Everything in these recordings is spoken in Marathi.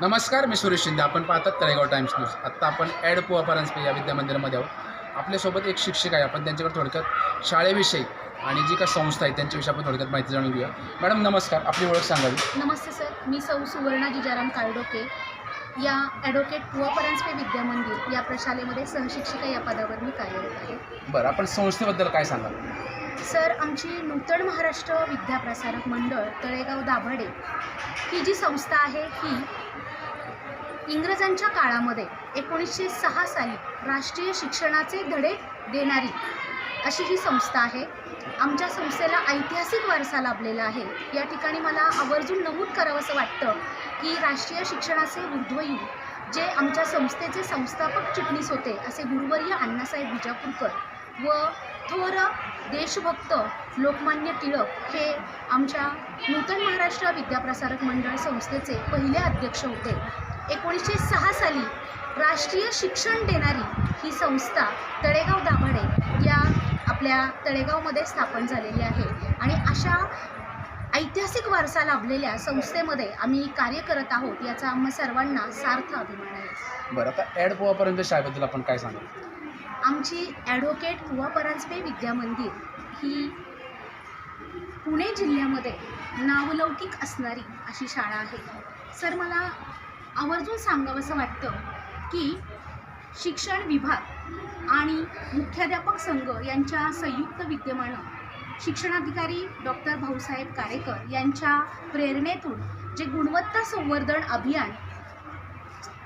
नमस्कार मी सुरेश शिंदे. आपण पाहतात तळेगाव टाइम्स न्यूज आत्ता आपण ॲड परांजपे या विद्यामंदिरामध्ये आहोत. आपल्यासोबत एक शिक्षक आहे. आपण त्यांच्याकडे थोडक्यात शाळेविषयी आणि जी काही संस्था आहे त्यांच्याविषयी आपण थोडक्यात माहिती जाणून घेऊया. मॅडम नमस्कार. आपली ओळख सांगावी. नमस्ते सर. मी सौ सुवर्णा जिजाराम काळडोके. या ॲडव्होकेट पुवा परांजपे विद्यामंदिर या प्रशालेमध्ये सहशिक्षिका या पदावर मी कार्यरत आहे. बरं आपण संस्थेबद्दल काय सांगाल? सर आमची नूतन महाराष्ट्र विद्याप्रसारक मंडळ तळेगाव दाभाडे ही जी संस्था आहे ही इंग्रजांच्या काळामध्ये एकोणीसशे सहा साली राष्ट्रीय शिक्षणाचे धडे देणारी अशी ही संस्था आहे. आमच्या संस्थेला ऐतिहासिक वारसा लाभलेला आहे. या ठिकाणी मला आवर्जून नमूद करावंसं वाटतं की राष्ट्रीय शिक्षणाचे उद्वयू जे आमच्या संस्थेचे संस्थापक चिटणीस होते असे गुरुवर्य अण्णासाहेब विजापूरकर व थोर देशभक्त लोकमान्य टिळक हे आमच्या नूतन महाराष्ट्र विद्याप्रसारक मंडळ संस्थेचे पहिले अध्यक्ष होते. एकोणीसशे सहा साली राष्ट्रीय शिक्षण देणारी ही संस्था तळेगाव दाभाडे या आपल्या तळेगावमध्ये स्थापन झालेली आहे. आणि अशा ऐतिहासिक वारसा लाभलेल्या संस्थेमध्ये आम्ही कार्य करत आहोत याचा आम्हा सर्वांना सार्थ अभिमान आहे. बरं आता ॲड गोवापर्यंत शाळेबद्दल आपण काय सांगू आमची ॲडव्होकेट कुवा परांजपे विद्यामंदिर ही पुणे जिल्ह्यामध्ये नावलौकिक असणारी अशी शाळा आहे. सर मला आवर्जून सांगावंसं वाटतं की शिक्षण विभाग आणि मुख्याध्यापक संघ यांच्या संयुक्त विद्यमानं शिक्षणाधिकारी डॉक्टर भाऊसाहेब कारेकर यांच्या प्रेरणेतून जे गुणवत्ता संवर्धन अभियान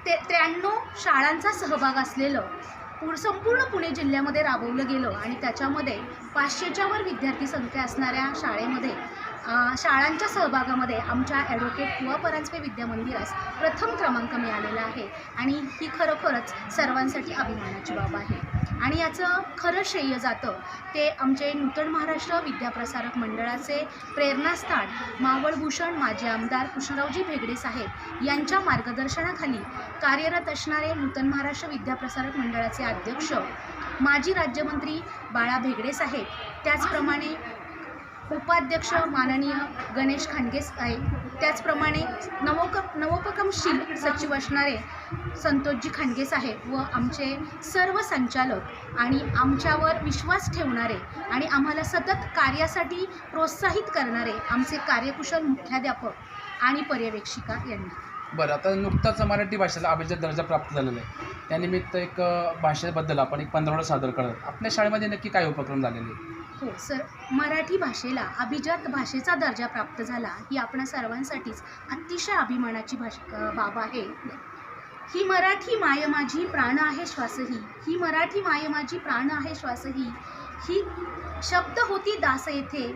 ते त्र्याण्णव शाळांचा सहभाग असलेलं पूर संपूर्ण पुणे जिल्ह्यामध्ये राबवलं गेलं आणि त्याच्यामध्ये पाचशेच्यावर विद्यार्थी संख्या असणाऱ्या शाळेमध्ये शाळांच्या सहभागामध्ये आमच्या ॲडव्होकेट कुवा परांजपे विद्यामंदिरास प्रथम क्रमांक मिळालेला आहे आणि ही खरोखरच सर्वांसाठी अभिमानाची बाब आहे. आणि याचं खरं श्रेय जातं ते आमचे नूतन महाराष्ट्र विद्याप्रसारक मंडळाचे प्रेरणास्थान मावळभूषण माजी आमदार कृष्णरावजी भेगडे साहेब यांच्या मार्गदर्शनाखाली कार्यरत असणारे नूतन महाराष्ट्र विद्याप्रसारक मंडळाचे अध्यक्ष माजी राज्यमंत्री बाळा भेगडे साहेब त्याचप्रमाणे उपाध्यक्ष माननीय गणेश खांडगे आहे त्याचप्रमाणे नवोक नवोपक्रमशील सचिव असणारे संतोषजी खांडगे साहेब व आमचे सर्व संचालक आणि आमच्यावर विश्वास ठेवणारे आणि आम्हाला सतत कार्यासाठी प्रोत्साहित करणारे आमचे कार्यकुशल मुख्याध्यापक आणि पर्यवेक्षिका यांनी. बरं आता नुकताच मराठी भाषेला अभिजात दर्जा प्राप्त झालेला आहे. त्यानिमित्त एक भाषेबद्दल आपण एक पंधरवडा सादर करत आपल्या शाळेमध्ये नक्की काय उपक्रम झालेले आहे हो सर. मराठी भाषेला अभिजात भाषेचा दर्जा प्राप्त झाला ही आपणा सर्वांसाठीच अतिशय अभिमानाची भाष बाब आहे. ही मराठी माय माझी प्राण आहे श्वासही. ही मराठी माय माझी प्राण आहे श्वासही. ही शब्द होती दास येथे.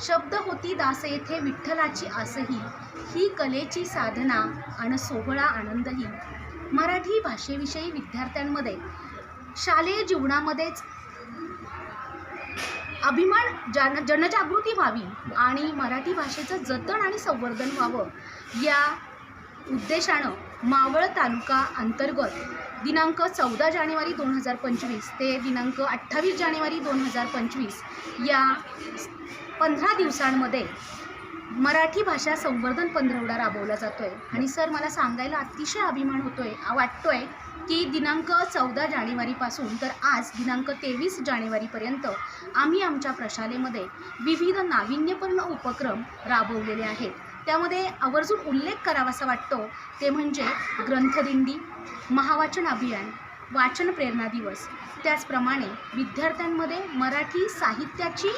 शब्द होती दास येथे विठ्ठलाची आसही. ही कलेची साधना आणि सोहळा आनंदही. मराठी भाषेविषयी विद्यार्थ्यांमध्ये शालेय जीवनामध्येच अभिमान जन जनजागृती व्हावी आणि मराठी भाषेचं जतन आणि संवर्धन व्हावं या उद्देशानं मावळ तालुका अंतर्गत दिनांक चौदा जानेवारी दोन हजार पंचवीस ते दिनांक अठ्ठावीस जानेवारी दोन हजार पंचवीस या पंधरा दिवसांमध्ये मराठी भाषा संवर्धन पंधरवडा राबवला जातो आहे आणि सर मला सांगायला अतिशय अभिमान होतो आहे वाटतो आहे की दिनांक चौदा जानेवारीपासून तर आज दिनांक तेवीस जानेवारीपर्यंत आम्ही आमच्या प्रशालेमध्ये विविध नाविन्यपूर्ण उपक्रम राबवलेले आहेत. त्यामध्ये आवर्जून उल्लेख करावासा वाटतो. ते म्हणजे ग्रंथदिंडी महावाचन अभियान वाचन प्रेरणा दिवस. त्याचप्रमाणे विद्यार्थ्यांमध्ये मराठी साहित्याची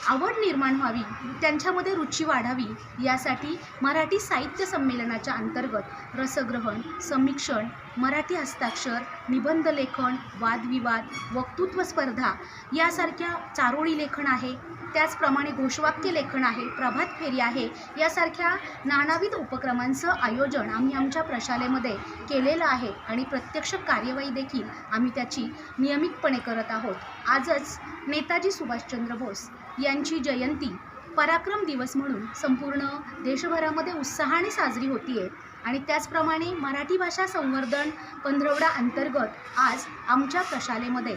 आवड निर्माण व्हावी त्यांच्यामध्ये रुची वाढावी यासाठी मराठी साहित्य संमेलनाच्या अंतर्गत रसग्रहण समीक्षण मराठी हस्ताक्षर निबंध लेखन वादविवाद वक्तृत्व स्पर्धा यासारख्या चारोळी लेखन आहे. त्याचप्रमाणे घोषवाक्य लेखन आहे प्रभात फेरी आहे यासारख्या नानाविध उपक्रमांचं आयोजन आम्ही आमच्या प्रशालेमध्ये केलेलं आहे आणि प्रत्यक्ष कार्यवाही देखील आम्ही त्याची नियमितपणे करत आहोत. आजच नेताजी सुभाषचंद्र बोस यांची जयंती पराक्रम दिवस म्हणून संपूर्ण देशभरामध्ये उत्साहाने साजरी होतीये. आणि त्याचप्रमाणे मराठी भाषा संवर्धन पंधरवडा अंतर्गत आज आमच्या प्रशालेमध्ये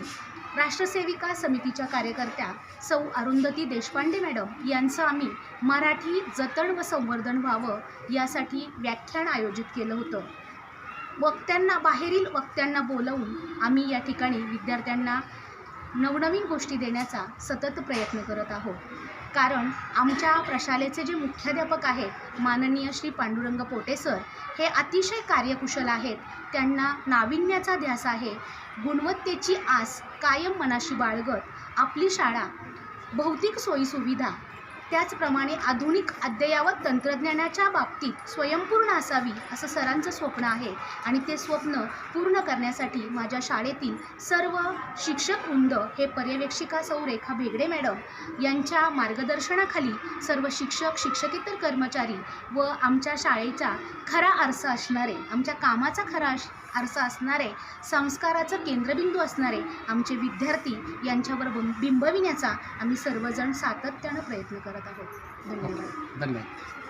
राष्ट्रसेविका समितीच्या कार्यकर्त्या सौ अरुंधती देशपांडे मॅडम यांचं आम्ही मराठी जतन व संवर्धन व्हावं यासाठी व्याख्यान आयोजित केलं होतं. वक्त्यांना बाहेरील वक्त्यांना बोलवून आम्ही या ठिकाणी विद्यार्थ्यांना नवनवीन गोष्टी देण्याचा सतत प्रयत्न करत आहोत. कारण आमच्या प्रशालेचे जे मुख्याध्यापक आहेत माननीय श्री पांडुरंग पोटे सर हे अतिशय कार्यकुशल आहेत. त्यांना नाविन्याचा ध्यास आहे. गुणवत्तेची आस कायम मनाशी बाळगत आपली शाळा भौतिक सोयीसुविधा त्याचप्रमाणे आधुनिक अद्ययावत तंत्रज्ञानाच्या बाबतीत स्वयंपूर्ण असावी असं सरांचं स्वप्न आहे. आणि ते स्वप्न पूर्ण करण्यासाठी माझ्या शाळेतील सर्व शिक्षक वृंद हे पर्यवेक्षिका सौ रेखा भेगडे मॅडम यांच्या मार्गदर्शनाखाली सर्व शिक्षक शिक्षकेतर कर्मचारी व आमच्या शाळेचा खरा आरसा असणारे आमच्या कामाचा खरा आरसा असणारे संस्काराचं केंद्रबिंदू असणारे आमचे विद्यार्थी यांच्यावर बिंबविण्याचा आम्ही सर्वजण सातत्यानं प्रयत्न करत आहोत. धन्यवाद. धन्यवाद.